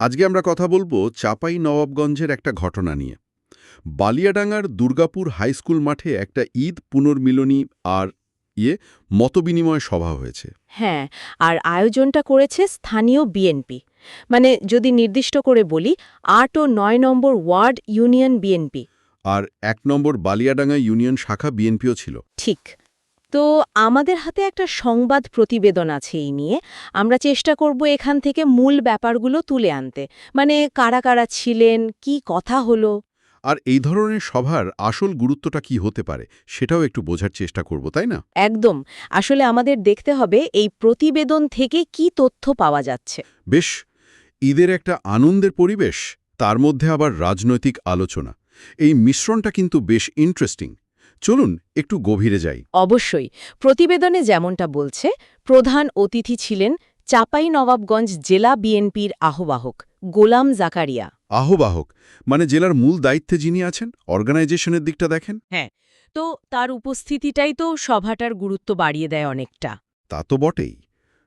আজকে আমরা কথা বলব চাপাই নবাবগঞ্জের একটা ঘটনা নিয়ে। বালিয়াডাঙ্গার দুর্গাপুর হাই স্কুল মাঠে একটা ঈদ পুনর্মিলনী আর ইয়ে মতবিনিময় সভা হয়েছে। হ্যাঁ আর আয়োজনটা করেছে স্থানীয় বিএনপি মানে যদি নির্দিষ্ট করে বলি আট ও নয় নম্বর ওয়ার্ড ইউনিয়ন বিএনপি আর এক নম্বর বালিয়াডাঙ্গা ইউনিয়ন শাখা বিএনপিও ছিল। ঠিক। তো আমাদের হাতে একটা সংবাদ প্রতিবেদন আছে এই নিয়ে। আমরা চেষ্টা করব এখান থেকে মূল ব্যাপারগুলো তুলে আনতে। মানে কারা কারা ছিলেন কি কথা হলো? আর এই ধরনের সভার আসল গুরুত্বটা কি হতে পারে সেটাও একটু বোঝার চেষ্টা করব তাই না? একদম। আসলে আমাদের দেখতে হবে এই প্রতিবেদন থেকে কি তথ্য পাওয়া যাচ্ছে। বেশ ঈদের একটা আনন্দের পরিবেশ তার মধ্যে আবার রাজনৈতিক আলোচনা। এই মিশ্রণটা কিন্তু বেশ ইন্টারেস্টিং চলুন একটু গভীরে যাই। অবশ্যই প্রতিবেদনে যেমনটা বলছে প্রধান অতিথি ছিলেন চাপাই নবাবগঞ্জ জেলা বিএনপির আহ্বায়ক গোলাম জাকারিয়া। আহ্বায়ক মানে জেলার মূল দায়িত্বে যিনি আছেন অর্গানাইজেশনের দিকটা দেখেন? হ্যাঁ তো তার উপস্থিতিটাই তো সভাটার গুরুত্ব বাড়িয়ে দেয় অনেকটা। তা তো বটেই।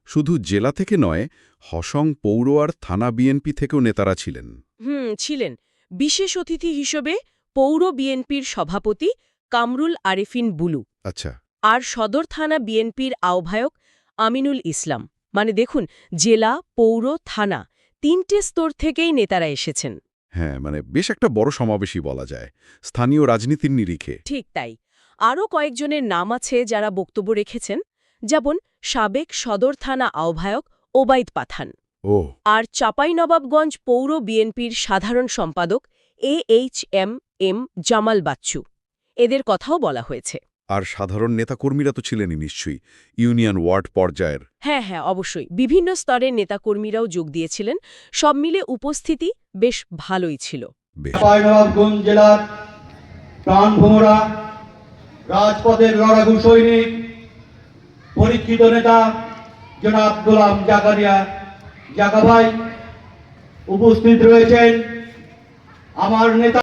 শুধু জেলা থেকে নয় হসং পৌর আর থানা বিএনপি থেকেও নেতারা ছিলেন। হুম ছিলেন। বিশেষ অতিথি হিসেবে পৌর বিএনপির সভাপতি কামরুল আরেফিন বুলু। আচ্ছা। আর সদর থানা বিএনপির আহ্বায়ক আমিনুল ইসলাম। মানে দেখুন জেলা পৌর থানা তিনটে স্তর থেকেই নেতারা এসেছেন। হ্যাঁ মানে বেশ একটা বড় সমাবেশই বলা যায়। স্থানীয় রাজনীতির নিরিখে। ঠিক তাই। আরও কয়েকজনের নাম আছে যারা বক্তব্য রেখেছেন যেমন সাবেক সদর থানা আহ্বায়ক ওবায়দ পাথান ও আর চাঁপাইনবাবগঞ্জ পৌর বিএনপির সাধারণ সম্পাদক A H M M Jamal Bachchu. এদের কথাও বলা হয়েছে। আর সাধারণ নেতাকর্মীরা তো ছিলেনই নিশ্চয়ই। ইউনিয়ন ওয়ার্ড পর্যায়ের। হ্যাঁ হ্যাঁ অবশ্যই। বিভিন্ন স্তরের নেতাকর্মীরাও যোগ দিয়েছিলেন। সব মিলে উপস্থিতি বেশ ভালোই ছিল। জেলার প্রাণভোমরা রাজপথের লড়াকু সৈনিক পরীক্ষিত নেতা জনাব গোলাম জাকারিয়া জাকা ভাই উপস্থিত রয়েছেন। আমার নেতা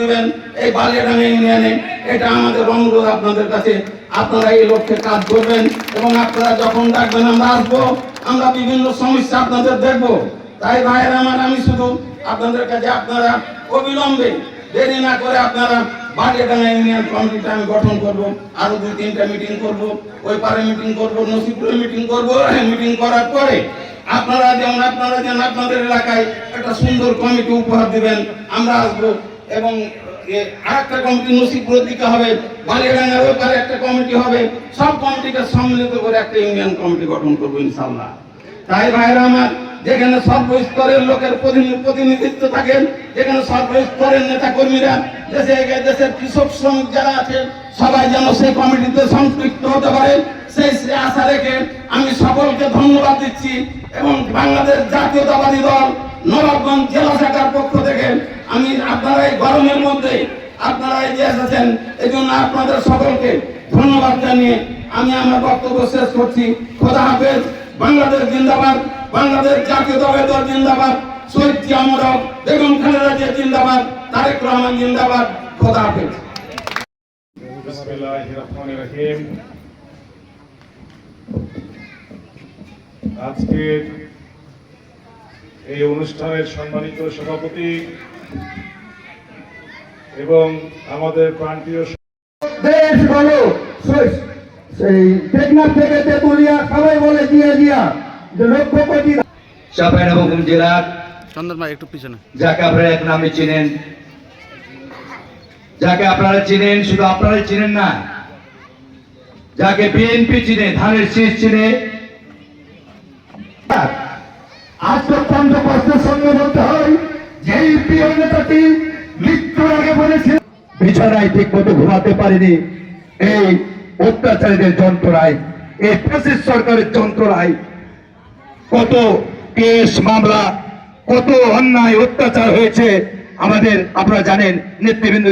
দেবেন, এই বালিয়াডাঙ্গা ইউনিয়নে। এটা আমাদের অনুরোধ আপনাদের কাছে। আপনারা এই লক্ষ্যে কাজ করবেন এবং আপনারা যখন ডাকবেন, আমরা আসব। আমরা বিভিন্ন সমস্যা আপনাদের দেখব। তাই ভাইয়ের আমার, আমি শুধু আপনাদের কাছে আপনারা অবিলম্বে দেরি না করে আপনারা বালিয়াডাঙ্গা ইউনিয়ন কমিটিটা আমি গঠন করব। আরও দুই তিনটা মিটিং করব। ওই পারে মিটিং করব নসিবপুরে মিটিং করব। মিটিং করার পরে আপনারা যেমন, আপনারা যেন আপনাদের এলাকায় একটা সুন্দর কমিটি উপহার দিবেন, আমরা আসব। এবং আরেকটা কমিটি নসিবপুরের দিকে হবে। বালিয়াডাঙ্গার ব্যাপারে একটা কমিটি হবে। সব কমিটিকে সম্মিলিত করে একটা ইউনিয়ন কমিটি গঠন করব ইনশাল্লাহ তাই ভাইরা আমার, যেখানে সর্বস্তরের লোকের প্রতিনি- প্রতিনিধিত্ব থাকেন যেখানে সর্বস্তরের নেতা কর্মীরা দেশে দেশের কৃষক শ্রমিক যারা আছেন সবাই যেন সেই কমিটিতে সম্পৃক্ত হতে পারে। সেই সে আশা রেখে আমি সকলকে ধন্যবাদ দিচ্ছি এবং বাংলাদেশ জাতীয়তাবাদী দল নবাবগঞ্জ জেলা শাখার পক্ষ থেকে আমি আপনারা এই গরমের মধ্যে আপনারা এই যে এসেছেন এই জন্য আপনাদের সকলকে ধন্যবাদ জানিয়ে আমি আমার বক্তব্য শেষ করছি। খোদা হাফেজ, বাংলাদেশ জিন্দাবাদ, বাংলাদেশ জাতীয়তাবাদী দল জিন্দাবাদ, শহীদ জিয়া মোরক বেগম খালেদা জিয়া জিন্দাবাদ, তারেক রহমান জিন্দাবাদ। খোদা হাফেজ। আজকের এই অনুষ্ঠানের সম্মানিত সভাপতি এবং আমাদের প্রান্তীয় দেশ ভালো। সেই টেকনাফ থেকে তেতুলিয়া সবাই বলে দিয়ে দিয়া যে লক্ষ কোটি চাঁপাইনবাবগঞ্জ জেলার চন্দন ভাই একটু পিছনে। যাকে আপনারা এক নামে চিনেন যাকে আপনারা চিনেন শুধু আপনারাই চিনেন না যাকে বিএনপি চিনে ধানের শীষ চিনে আজ অত্যন্ত কষ্টের সঙ্গে বলতে হয় যে প্রিয় নেতাটি আগে বিছানায় ঠিক মতো ঘুমাতে পারেনি। এই অত্যাচারীদের যন্ত্রণায়, এই সরকারের যন্ত্রণায় কত কেস মামলা, কত অন্যায় অত্যাচার হয়েছে, আমাদের আপনারা জানেন, নেতৃবৃন্দ